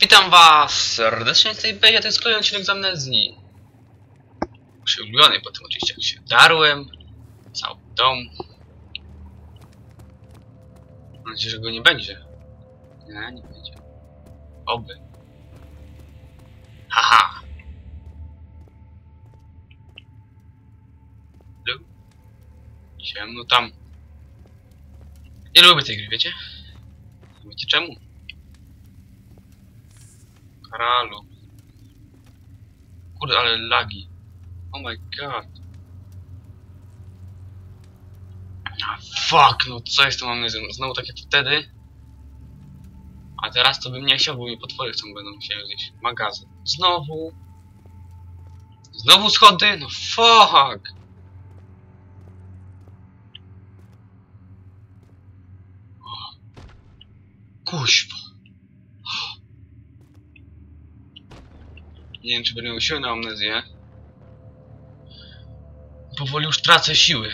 Witam was serdecznie z tej bezie, to jest kolejny odcinek z Amnezji. Naszej ulubionej, po tym oczywiście jak się darłem. Cały dom. Mam nadzieję, że go nie będzie. Nie, nie będzie. Oby. Haha. Ciemno tam. Nie lubię tej gry, wiecie? Wiecie czemu? Karalu. Kurde, ale lagi. Oh my god. Fuck, no co jest tą amnezją? Znowu tak jak wtedy. A teraz to bym nie chciał, bo mi potwory chcą będą musiały zjeść. Magazyn. Znowu. Znowu schody? No fuck. Kuźwa. Nie wiem, czy będę miał siły na amnezję. Powoli już tracę siły.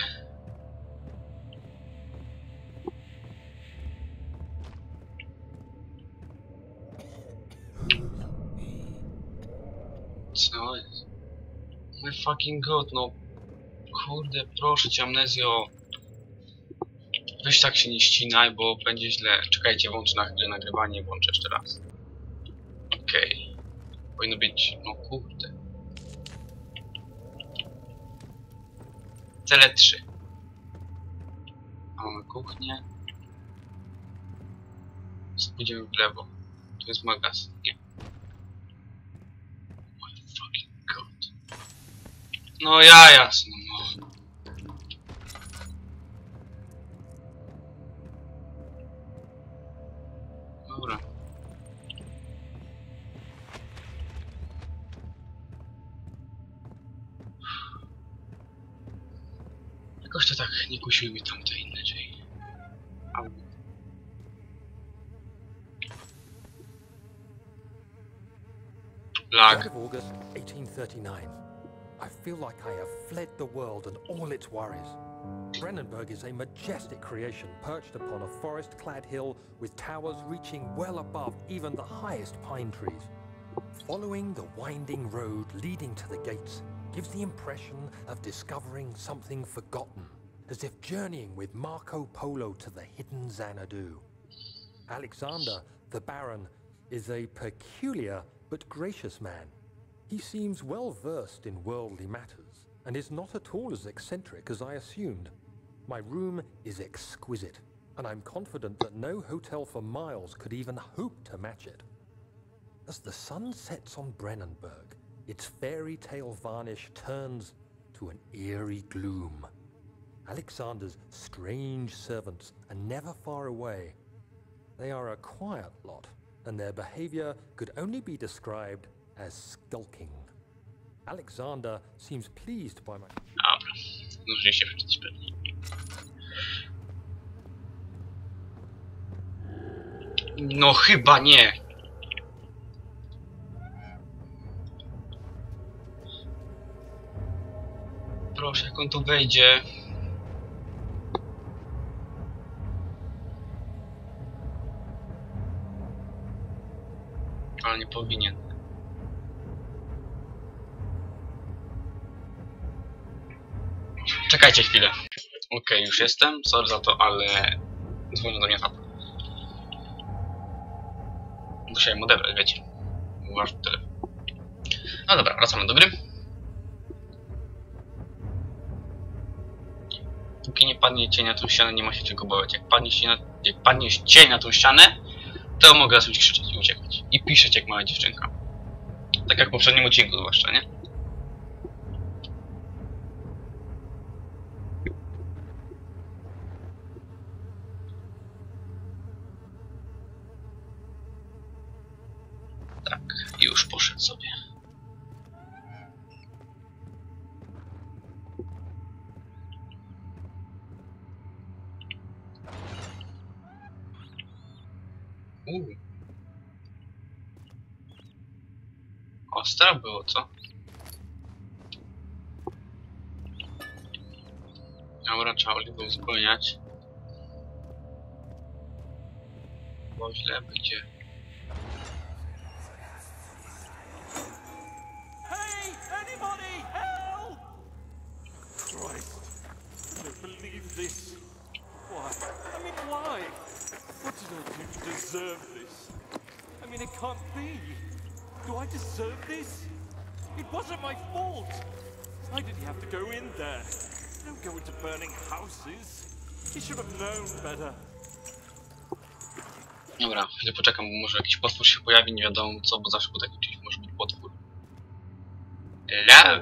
Co jest? My fucking god, no. Kurde, proszę cię, amnezjo. Weź tak się nie ścinaj, bo będzie źle. Czekajcie, włączę na chwilę nagrywanie, włączę jeszcze raz. Okej. Powinno być, no kurde. Cele 3. Mamy kuchnię. Pójdziemy w lewo. Tu jest magazyn. Nie. No ja jasno, Lag. of August, 1839. I feel like I have fled the world and all its worries. Brennenburg is a majestic creation perched upon a forest clad hill with towers reaching well above even the highest pine trees. Following the winding road leading to the gates gives the impression of discovering something forgotten, as if journeying with Marco Polo to the hidden Xanadu. Alexander, the Baron, is a peculiar but gracious man. He seems well versed in worldly matters and is not at all as eccentric as I assumed. My room is exquisite, and I'm confident that no hotel for miles could even hope to match it. As the sun sets on Brennenburg, its fairy tale varnish turns to an eerie gloom. Alexander's strange servants are never far away. They are a quiet lot, and their behavior could only be described as skulking. Alexander seems pleased by my. Pewnie. No chyba nie. Proszę, jak on tu wejdzie. Nie powinien. Czekajcie chwilę. Okej, już jestem. Sorry za to, ale dzwonił do mnie tata. Musiałem odebrać, wiecie. Telefon. No dobra, wracamy do gry. Póki nie padnie cień na tą ścianę, nie ma się czego bać. Jak padnie, cień na, jak padnie cień na tą ścianę, to mogę zacząć krzyczeć i uciekać. I piszeć jak mała dziewczynka. Tak jak w poprzednim odcinku zwłaszcza, nie? Uuu. Ostra było, co? Dobra, trzeba oliwę uzupełniać. Bo źle będzie. Can't be. Do I deserve this? It wasn't my fault. Why did he have to go in there? Don't go into burning houses. He should have known better. Dobra, chwilę poczekam, bo może jakiś potwór się pojawi, nie wiadomo co, bo zawsze po takim czymś może być potwór. La...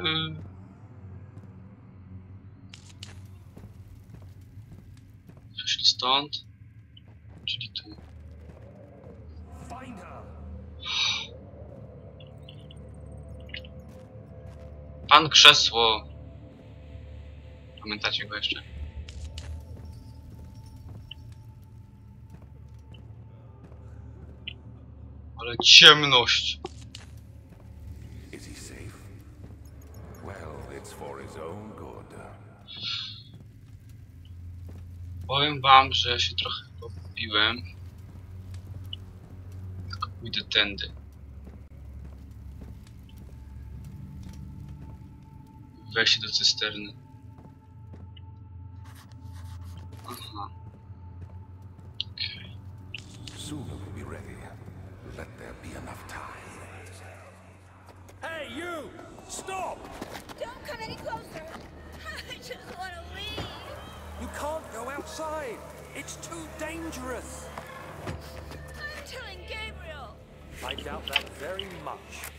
Wyszli stąd. Czyli tu. Find her. Pan Krzesło. Pamiętacie go jeszcze? Ale ciemność. Is he safe? Well, it's for his own good. Powiem wam, że się trochę popiłem. Tylko pójdę tędy. Wejście do cysterny. Aha. Okej. Soon we'll be ready. Let there be enough time. Hey, you! Stop! Don't come any closer. I just want to leave. You can't go outside. It's too dangerous. I'm telling Gabriel. I doubt that very much.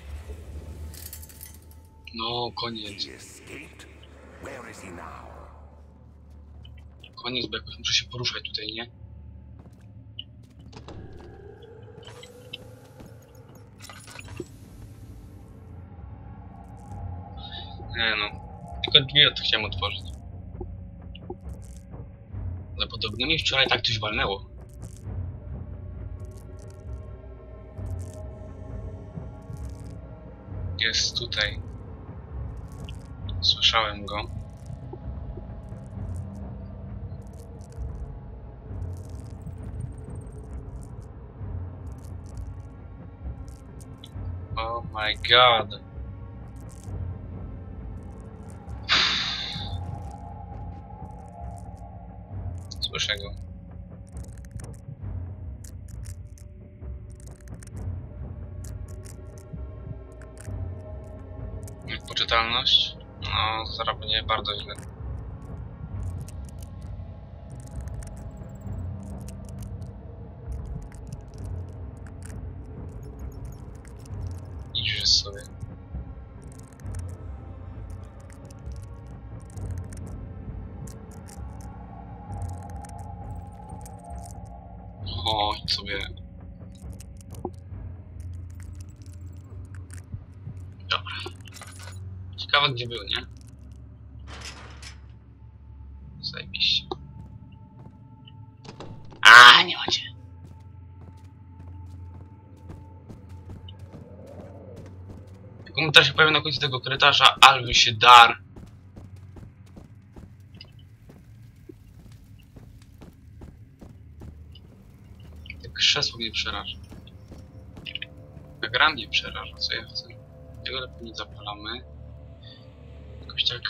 No, koniec. Koniec, bo jakoś muszę się poruszać tutaj, nie? Nie no. Tylko drzwi od chciałem otworzyć. Ale podobno mi wczoraj tak coś walnęło. Jest tutaj. Słyszałem go. Oh my god. Słyszę go. Poczytalność? No, będzie bardzo źle. Idź sobie. Idź sobie. Dobra. Ciekawe gdzie był, nie? Zajebiście. A, nie macie. Komentarz się pojawił na końcu tego korytarza, Alvin się dar. To krzesło mnie przeraża. Ta gra mnie przeraża, co ja chcę. Tego lepiej nie zapalamy. Jakoś tak...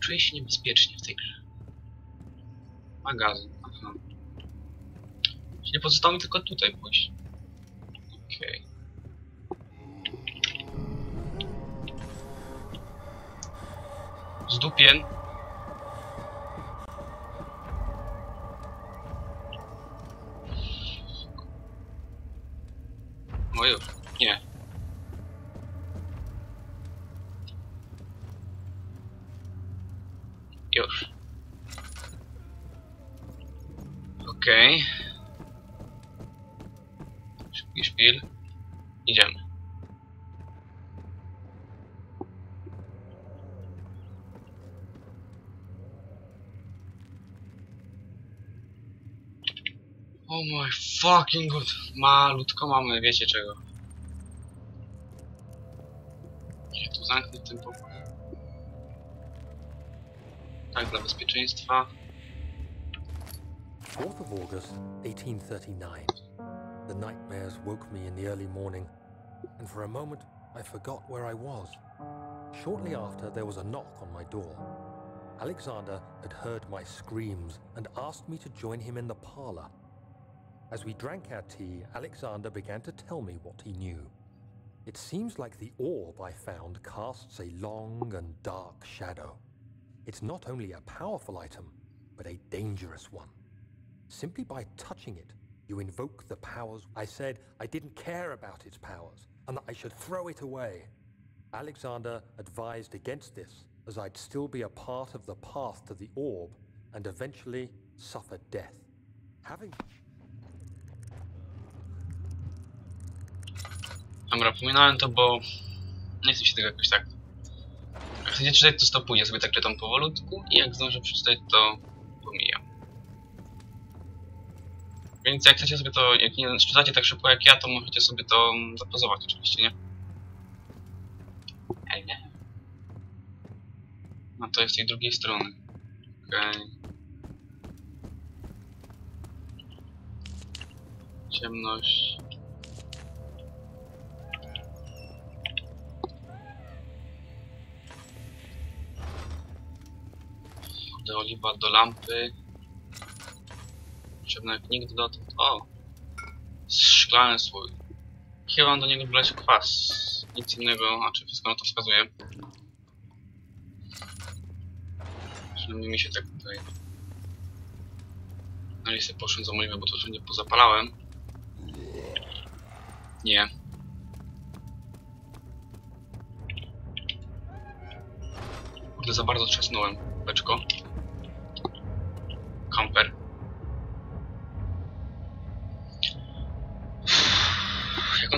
Czuję się niebezpiecznie w tej grze. Magazyn, aha. Nie pozostało mi tylko tutaj pójść. Okej. Zdupien. No już, nie. Już. Okej. Szybki szpil. Idziemy. Oh my fucking god. Malutko mamy, wiecie czego. Ja tu zamknę w tym pokoju. Tak, dla bezpieczeństwa. 4th of August, 1839. The nightmares woke me in the early morning, and for a moment I forgot where I was. Shortly after, there was a knock on my door. Alexander had heard my screams and asked me to join him in the parlor. As we drank our tea, Alexander began to tell me what he knew. It seems like the orb I found casts a long and dark shadow. It's not only a powerful item, but a dangerous one. Simply by touching it, you invoke the powers. I said I didn't care about its powers and that I should throw it away. Alexander advised against this, as I'd still be a part of the path to the orb and eventually suffer death. Having Dobra, pominąłem to, bo nie chcę się tego jakoś tak... Jak chcecie czytać, to stopuję sobie tak czytam powolutku i jak zdążę przeczytać, to Więc jak chcecie sobie to, jak nie czytacie tak szybko jak ja, to możecie sobie to mm, zapozować oczywiście, nie? Ej, nie. No to jest tej drugiej strony. Okej. Ciemność. Kurde, oliwa do lampy. Potrzebna jak nigdy dotąd. O! Szklany słój. Chyba do niego wleć kwas. Nic innego, a czy wszystko na to wskazuje. Przynajmniej mi się tak wydaje. Na listę poszedł za oliwę, bo to wszędzie pozapalałem. Nie. Kurde, za bardzo trzasnąłem. Beczko. Kamper.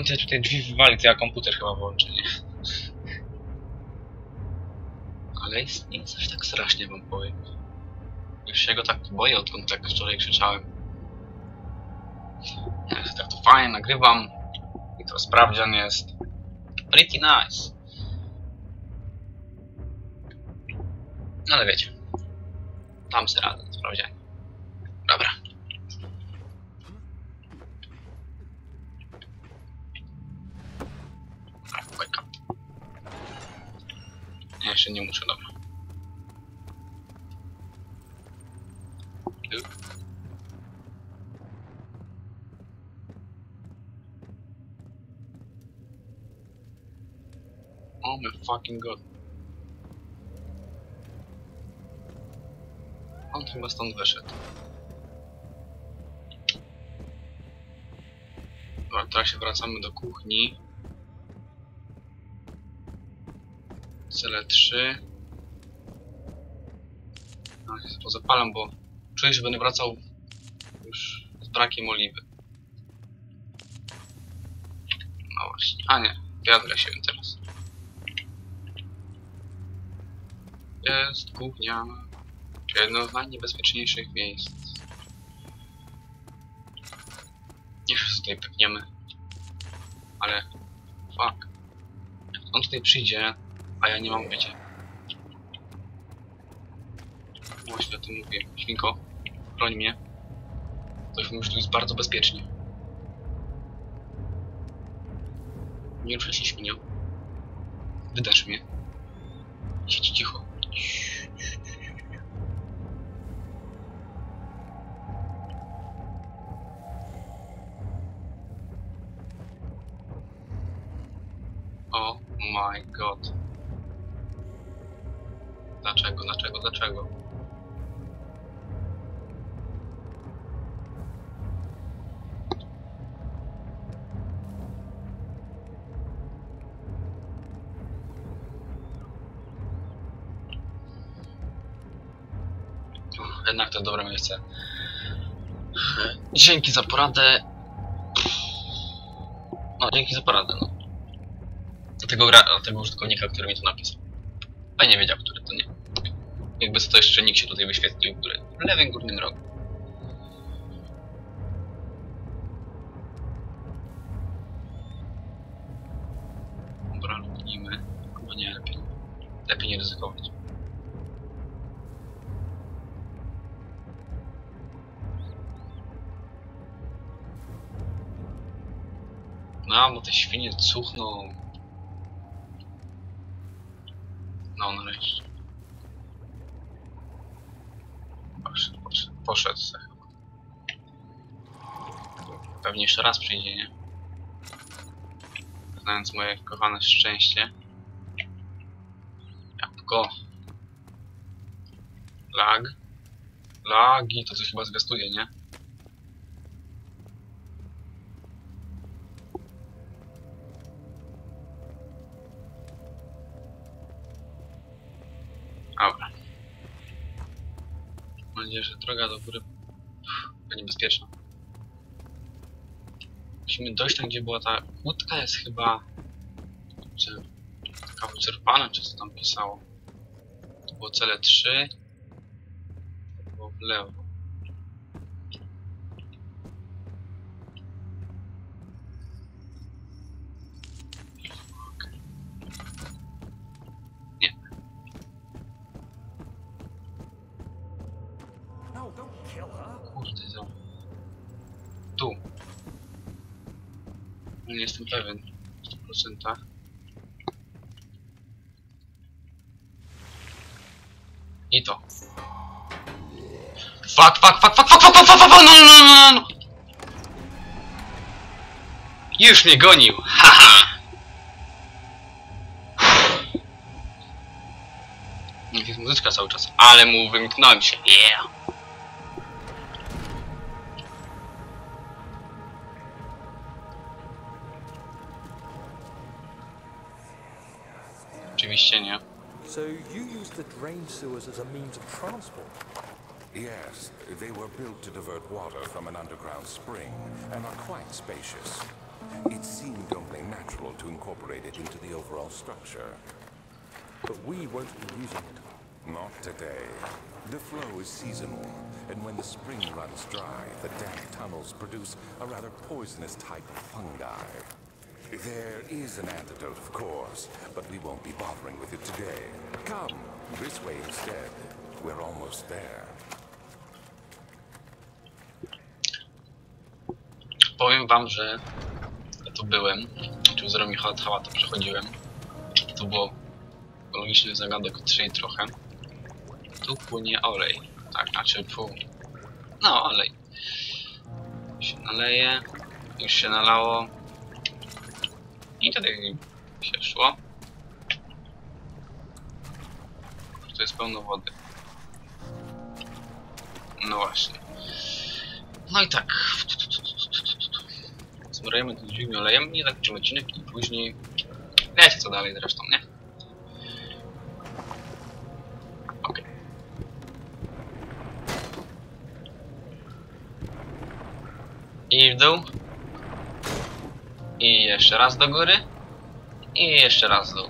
Te tutaj drzwi wywali, to ja komputer chyba włączę, nie? Ale jest nie tak strasznie wam powiem. Już się go tak boję, odkąd tak wczoraj krzyczałem. Jest tak to fajnie, nagrywam. I to sprawdzian jest. Pretty nice. No ale wiecie. Tam se radę, sprawdzian. Ja jeszcze nie muszę, dobra. Oh my fucking god. On chyba stąd wyszedł. Dobra, teraz się wracamy do kuchni. Cele 3. No, zapalam, bo czuję, że będę wracał już z brakiem oliwy. No właśnie. A nie, ja zgasiłem teraz. Jest kuchnia. Jedno z najniebezpieczniejszych miejsc. Niech się tutaj pykniemy. Ale... Fuck. On tutaj przyjdzie, a ja nie mam bycia. Właśnie o tym mówię. Świnko, broń mnie. To już tu jest bardzo bezpiecznie. Nie ruszaj się, świnio. Wydasz mnie. Siedź cicho. Oh my god. Dlaczego, dlaczego, dlaczego? Jednak to dobre miejsce. Dzięki za poradę. No, dzięki za poradę, no. Do tego, gra, użytkownika, który mi to napisał. A nie wiedział, który to nie. Jakby to jeszcze nikt się tutaj wyświetlił, w lewym górnym rogu. Dobra, lubnijmy. Chyba nie lepiej. Lepiej nie ryzykować. No, bo te świnie cuchną. No, nareszcie. Poszedł, poszedł, poszedł se chyba. Pewnie jeszcze raz przyjdzie, nie? Znając moje kochane szczęście. Jabłko. Lag. Lagi, to coś chyba zwiastuje, nie? Dobra. Mam nadzieję, że droga do góry będzie bezpieczna. Musimy dojść tam, gdzie była ta łódka, jest chyba... Czy taka wyczerpana, czy co tam pisało? To było cele 3. To było w lewo. I to. Fuck, fuck, fuck, fuck, fuck, fuck, fuck, fuck, fuck, no, no, no, no, no. Już mnie gonił, haha. Niech jest muzyczka cały czas, ale mu wymknąłem się, yeah. Oczywiście nie. So you used the drain sewers as a means of transport? Yes, they were built to divert water from an underground spring and are quite spacious. It seemed only natural to incorporate it into the overall structure. But we won't be using it. Not today. The flow is seasonal, and when the spring runs dry, the damp tunnels produce a rather poisonous type of fungi. There is an antidote, of course, but we won't be bothering with it today. Come, this way instead. We're almost there. Powiem wam, że ja tu byłem, czy z Romicha Hała to przechodziłem. To było logiczny zagadek od trzej trochę. Tu płynie olej. Tak, znaczy pół. No, olej. Się naleje. Już się nalało. I tutaj się szło. Tu jest pełno wody. No właśnie. No i tak. Zmrojemy ten dźwignię olejem i zakończymy odcinek i później... Wiecie co dalej zresztą, nie? Okej. I w dół. I jeszcze raz do góry. I jeszcze raz w dół.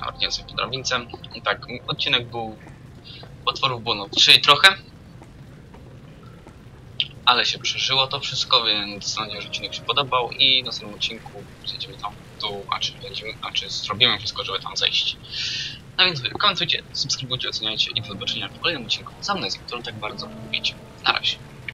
Dobra, sobie po drabince. I tak, odcinek był... Potworów było no 3 i trochę ale się przeżyło to wszystko, więc mam nadzieję, że odcinek się podobał i w następnym odcinku zejdziemy tam dół, a czy, a czy zrobimy wszystko, żeby tam zejść. No więc komentujcie, subskrybujcie, oceniajcie i do zobaczenia w kolejnym odcinku z amnezją, którą tak bardzo lubicie. Na razie.